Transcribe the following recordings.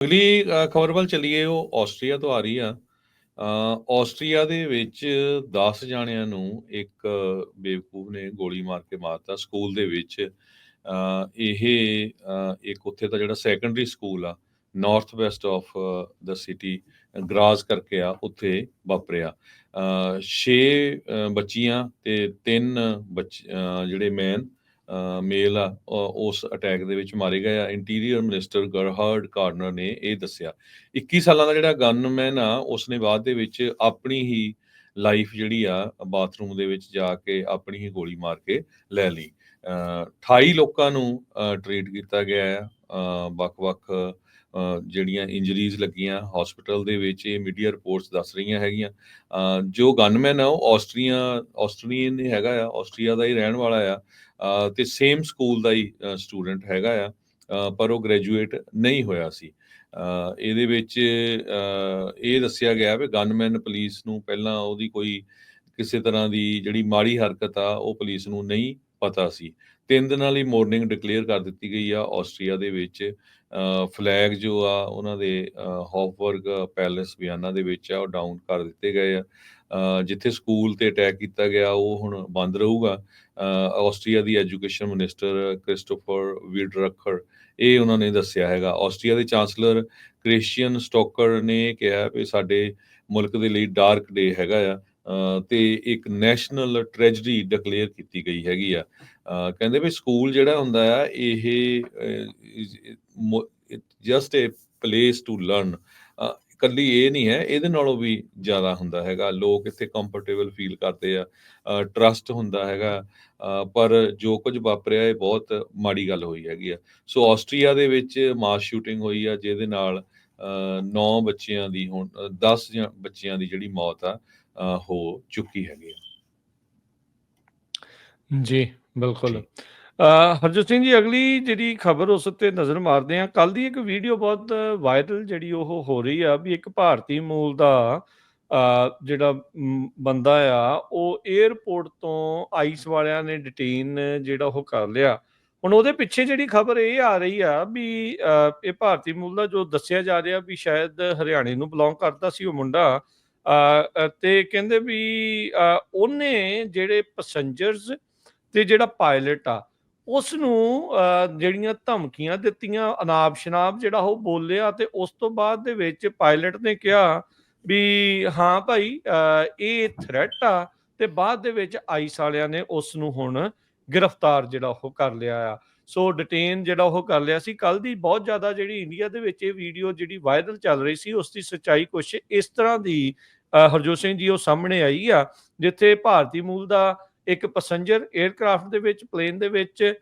ਅਗਲੀ ਖਬਰ ਵੱਲ ਚੱਲੀਏ, ਉਹ ਆਸਟਰੀਆ ਤੋਂ ਆ ਰਹੀ ਆ। ਆਸਟਰੀਆ ਦੇ ਵਿੱਚ 10 ਜਾਣਿਆਂ ਨੂੰ ਇੱਕ ਬੇਵਕੂਫ ਨੇ ਗੋਲੀ ਮਾਰ ਕੇ ਮਾਰਤਾ ਸਕੂਲ ਦੇ ਵਿੱਚ। ਇਹ ਇੱਕ ਉੱਥੇ ਦਾ ਜਿਹੜਾ ਸੈਕੰਡਰੀ ਸਕੂਲ ਆ ਨਾਰਥ ਵੈਸਟ ਆਫ ਦਾ ਸਿਟੀ ਗਰਾਜ਼ ਕਰਕੇ ਆ, ਉੱਥੇ ਵਾਪਰਿਆ। 6 ਬੱਚੀਆਂ ਤੇ 3 ਬੱਚ ਜਿਹੜੇ ਮੈਨ ਮੇਲ ਆ ਉਸ ਅਟੈਕ ਦੇ ਵਿੱਚ ਮਾਰੇ ਗਏ ਆ। ਇੰਟੀਰੀਅਰ ਮਿਨਿਸਟਰ ਗਰਹਰਡ ਕਾਰਨਰ ਨੇ ਇਹ ਦੱਸਿਆ। 21 ਸਾਲਾਂ ਦਾ ਜਿਹੜਾ ਗਨਮੈਨ ਆ ਉਸਨੇ ਬਾਅਦ ਦੇ ਵਿੱਚ ਆਪਣੀ ਹੀ ਲਾਈਫ ਜਿਹੜੀ ਆ ਬਾਥਰੂਮ ਦੇ ਵਿੱਚ ਜਾ ਕੇ ਆਪਣੀ ਹੀ ਗੋਲੀ ਮਾਰ ਕੇ ਲੈ ਲਈ। ਅ, 28 ਲੋਕਾਂ ਨੂੰ ਟ੍ਰੀਟ ਕੀਤਾ ਗਿਆ ਹੈ ਵੱਖ-ਵੱਖ ਜਿਹੜੀਆਂ ਇੰਜਰੀਜ਼ ਲੱਗੀਆਂ ਹਸਪੀਟਲ ਦੇ ਵਿੱਚ ਇਹ ਮੀਡੀਆ ਰਿਪੋਰਟਸ ਦੱਸ ਰਹੀਆਂ ਹੈਗੀਆਂ। ਜੋ ਗਨਮੈਨ ਆ ਉਹ ਆਸਟਰੀਆ ਆਸਟਰੀਅਨ ਹੈਗਾ ਆ ਆਸਟਰੀਆ ਦਾ ਹੀ ਰਹਿਣ ਵਾਲਾ ਆ। ਅ, ਤੇ ਸੇਮ ਸਕੂਲ ਦਾ ਹੀ ਸਟੂਡੈਂਟ ਹੈਗਾ ਆ। ਪਰ ਉਹ ਗ੍ਰੈਜੂਏਟ ਨਹੀਂ ਹੋਇਆ ਸੀ। ਇਹਦੇ ਵਿੱਚ ਇਹ ਦੱਸਿਆ ਗਿਆ ਵੀ ਗਨਮੈਨ ਪੁਲਿਸ ਨੂੰ ਪਹਿਲਾਂ ਉਹਦੀ ਕੋਈ ਕਿਸੇ ਤਰ੍ਹਾਂ ਦੀ ਜਿਹੜੀ ਮਾੜੀ ਹਰਕਤ ਆ ਉਹ ਪੁਲਿਸ ਨੂੰ ਨਹੀਂ ਪਤਾ ਸੀ। ਤਿੰਨ ਦਿਨਾਂ ਲਈ ਮਾਰਨਿੰਗ ਡਿਕਲੇਅਰ ਕਰ ਦਿੱਤੀ ਗਈ ਆ ਆਸਟਰੀਆ ਦੇ ਵਿੱਚ। ਫਲੈਗ ਜੋ ਆ, ਉਹਨਾਂ ਦੇ ਹੌਫਬਰਗ ਪੈਲੇਸ ਬਿਆਨਾਂ ਦੇ ਵਿੱਚ ਆ, ਉਹ ਡਾਊਨ ਕਰ ਦਿੱਤੇ ਗਏ ਆ। ਜਿੱਥੇ ਸਕੂਲ ਤੇ ਅਟੈਕ ਕੀਤਾ ਗਿਆ, ਉਹ ਹੁਣ ਬੰਦ ਰਹੂਗਾ। ਆਸਟਰੀਆ ਦੀ ਐਜੂਕੇਸ਼ਨ ਮਿਨਿਸਟਰ ਕ੍ਰਿਸਟੋਫਰ ਵੀਡਰਖਰ ਇਹ ਉਹਨਾਂ ਨੇ ਦੱਸਿਆ ਹੈਗਾ। ਆਸਟਰੀਆ ਦੇ ਚਾਂਸਲਰ ਕ੍ਰਿਸਚੀਅਨ ਸਟੋਕਰ ਨੇ ਕਿਹਾ ਵੀ ਸਾਡੇ ਮੁਲਕ ਦੇ ਲਈ ਡਾਰਕ ਡੇ ਹੈਗਾ ਆ। ਤੇ ਇੱਕ ਨੈਸ਼ਨਲ ਟ੍ਰੈਜਡੀ ਡਿਕਲੇਅਰ ਕੀਤੀ ਗਈ ਹੈਗੀ ਆ। ਕਹਿੰਦੇ ਵੀ ਸਕੂਲ ਜਿਹੜਾ ਹੁੰਦਾ ਆ, ਇਹ just a place to learn ਕੱਲੀ ਇਹ ਨਹੀਂ ਹੈ, ਇਹਦੇ ਨਾਲੋਂ ਵੀ ਜ਼ਿਆਦਾ ਹੁੰਦਾ ਹੈਗਾ। ਲੋਕ ਇੱਥੇ ਕੰਫਰਟੇਬਲ ਫੀਲ ਕਰਦੇ ਆ ਟਰਸਟ ਹੁੰਦਾ ਹੈਗਾ। ਪਰ ਜੋ ਕੁਝ ਵਾਪਰਿਆ, ਇਹ ਬਹੁਤ ਮਾੜੀ ਗੱਲ ਹੋਈ ਹੈਗੀ ਆ। ਸੋ ਆਸਟਰੀਆ ਦੇ ਵਿੱਚ ਮਾਸ ਸ਼ੂਟਿੰਗ ਹੋਈ ਆ, ਜਿਹਦੇ ਨਾਲ 9 ਬੱਚਿਆਂ ਦੀ ਹੁਣ 10 ਬੱਚਿਆਂ ਦੀ ਜਿਹੜੀ ਮੌਤ ਆ ਹੋ ਚੁੱਕੀ ਹੈਗੀ ਆ। ਜੀ ਬਿਲਕੁਲ। ਹਰਜੋਤ ਸਿੰਘ ਜੀ ਅਗਲੀ ਜਿਹੜੀ ਖਬਰ ਉਸ ਉੱਤੇ ਨਜ਼ਰ ਮਾਰਦੇ ਆ ਕੱਲ ਦੀ ਇੱਕ ਵੀਡੀਓ ਬਹੁਤ ਵਾਇਰਲ ਜਿਹੜੀ ਉਹ ਹੋ ਰਹੀ ਆ ਵੀ ਇੱਕ ਭਾਰਤੀ ਮੂਲ ਦਾ ਜਿਹੜਾ ਬੰਦਾ ਆ ਉਹ 에ਅਰਪੋਰਟ ਤੋਂ ਆਈਸ ਵਾਲਿਆਂ ਨੇ ਡਿਟੇਨ ਜਿਹੜਾ ਉਹ ਕਰ ਲਿਆ। ਹੁਣ ਉਹਦੇ ਪਿੱਛੇ ਜਿਹੜੀ ਖਬਰ ਇਹ ਆ ਰਹੀ ਆ ਵੀ ਅ, ਇਹ ਭਾਰਤੀ ਮੂਲ ਦਾ ਜੋ ਦੱਸਿਆ ਜਾ ਰਿਹਾ ਵੀ ਸ਼ਾਇਦ ਹਰਿਆਣੇ ਨੂੰ ਬਿਲੋਂਗ ਕਰਦਾ ਸੀ ਉਹ ਮੁੰਡਾ ਤੇ ਕਹਿੰਦੇ ਵੀ ਉਹਨੇ ਜਿਹੜੇ ਪੈਸੰਜਰਸ ਤੇ ਜਿਹੜਾ ਪਾਇਲਟ ਆ ਉਸ ਨੂੰ ਜਿਹੜੀਆਂ ਧਮਕੀਆਂ ਦਿੱਤੀਆਂ ਅਨਾਪ ਸ਼ਨਾਬ ਜਿਹੜਾ ਉਹ ਬੋਲਿਆ ਤੇ ਉਸ ਤੋਂ ਬਾਅਦ ਦੇ ਵਿੱਚ ਪਾਇਲਟ ਨੇ ਕਿਹਾ ਵੀ ਹਾਂ ਭਾਈ ਅ, ਇਹ ਥ੍ਰੈਟ ਆ ਤੇ ਬਾਅਦ ਦੇ ਵਿੱਚ ਆਈਸ ਵਾਲਿਆਂ ਨੇ ਉਸ ਨੂੰ ਹੁਣ ਗ੍ਰਿਫਤਾਰ ਜਿਹੜਾ ਉਹ ਕਰ ਲਿਆ ਆ। ਸੋ ਡਿਟੇਨ ਜਿਹੜਾ ਉਹ ਕਰ ਲਿਆ ਸੀ। ਕੱਲ ਦੀ ਬਹੁਤ ਜ਼ਿਆਦਾ ਜਿਹੜੀ ਇੰਡੀਆ ਦੇ ਵਿੱਚ ਇਹ ਵੀਡੀਓ ਜਿਹੜੀ ਵਾਇਰਲ ਚੱਲ ਰਹੀ ਸੀ ਉਸ ਦੀ ਸੱਚਾਈ ਕੁਛ ਇਸ ਤਰ੍ਹਾਂ ਦੀ ਹਰਜੋਤ ਸਿੰਘ ਜੀ ਉਹ ਸਾਹਮਣੇ ਆਈ ਆ, ਜਿੱਥੇ ਭਾਰਤੀ ਮੂਲ ਦਾ ਇੱਕ ਪੈਸੰਜਰ 에ਅਰਕ੍ਰਾਫਟ ਦੇ ਵਿੱਚ ਪਲੇਨ ਦੇ ਵਿੱਚ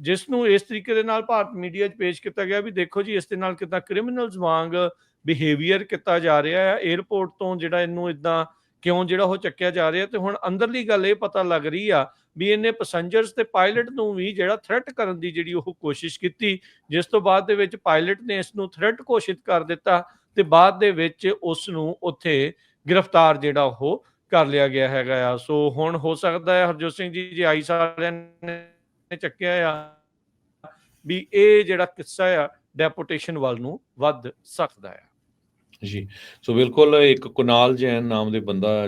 ਜਿਸ ਨੂੰ ਇਸ ਤਰੀਕੇ ਦੇ ਨਾਲ ਭਾਰਤ ਮੀਡੀਆ 'ਚ ਪੇਸ਼ ਕੀਤਾ ਗਿਆ ਵੀ ਦੇਖੋ ਜੀ, ਇਸ ਦੇ ਨਾਲ ਕਿਦਾਂ ਕ੍ਰਿਮੀਨਲਸ ਵਾਂਗ ਬਿਹੇਵੀਅਰ ਕੀਤਾ ਜਾ ਰਿਹਾ ਹੈ 에ਅਰਪੋਰਟ ਤੋਂ ਜਿਹੜਾ ਇਹਨੂੰ ਇਦਾਂ ਕਿਉਂ ਜਿਹੜਾ ਉਹ ਚੱਕਿਆ ਜਾ ਰਿਹਾ ਤੇ ਹੁਣ ਅੰਦਰਲੀ ਗੱਲ ਇਹ ਪਤਾ ਲੱਗ ਰਹੀ ਆ ਵੀ ਇਹਨੇ ਪੈਸੰਜਰਸ ਤੇ ਪਾਇਲਟ ਨੂੰ ਵੀ ਜਿਹੜਾ ਥ੍ਰੈਟ ਕਰਨ ਦੀ ਜਿਹੜੀ ਉਹ ਕੋਸ਼ਿਸ਼ ਕੀਤੀ, ਜਿਸ ਤੋਂ ਬਾਅਦ ਦੇ ਵਿੱਚ ਪਾਇਲਟ ਨੇ ਇਸ ਨੂੰ ਥ੍ਰੈਟ ਘੋਸ਼ਿਤ ਕਰ ਦਿੱਤਾ ਤੇ ਬਾਅਦ ਦੇ ਵਿੱਚ ਉਸ ਨੂੰ ਉੱਥੇ ਗ੍ਰਿਫਤਾਰ ਜਿਹੜਾ ਉਹ ਕਰ ਲਿਆ ਗਿਆ ਹੈਗਾ ਆ। ਸੋ ਹੁਣ ਹੋ ਸਕਦਾ ਹੈ ਹਰਜੋਤ ਸਿੰਘ ਜੀ, ਜੇ ਆਈ ਵਾਲਿਆਂ ਨੇ ਚੱਕਿਆ ਆ ਵੀ ਇਹ ਜਿਹੜਾ ਕਿੱਸਾ ਆ ਡੈਪੂਟੇਸ਼ਨ ਵੱਲ ਨੂੰ ਵੱਧ ਸਕਦਾ ਹੈ ਜੀ। ਸੋ ਬਿਲਕੁਲ ਇੱਕ ਕੁਨਾਲ ਜੈਨ ਨਾਮ ਦੇ ਬੰਦਾ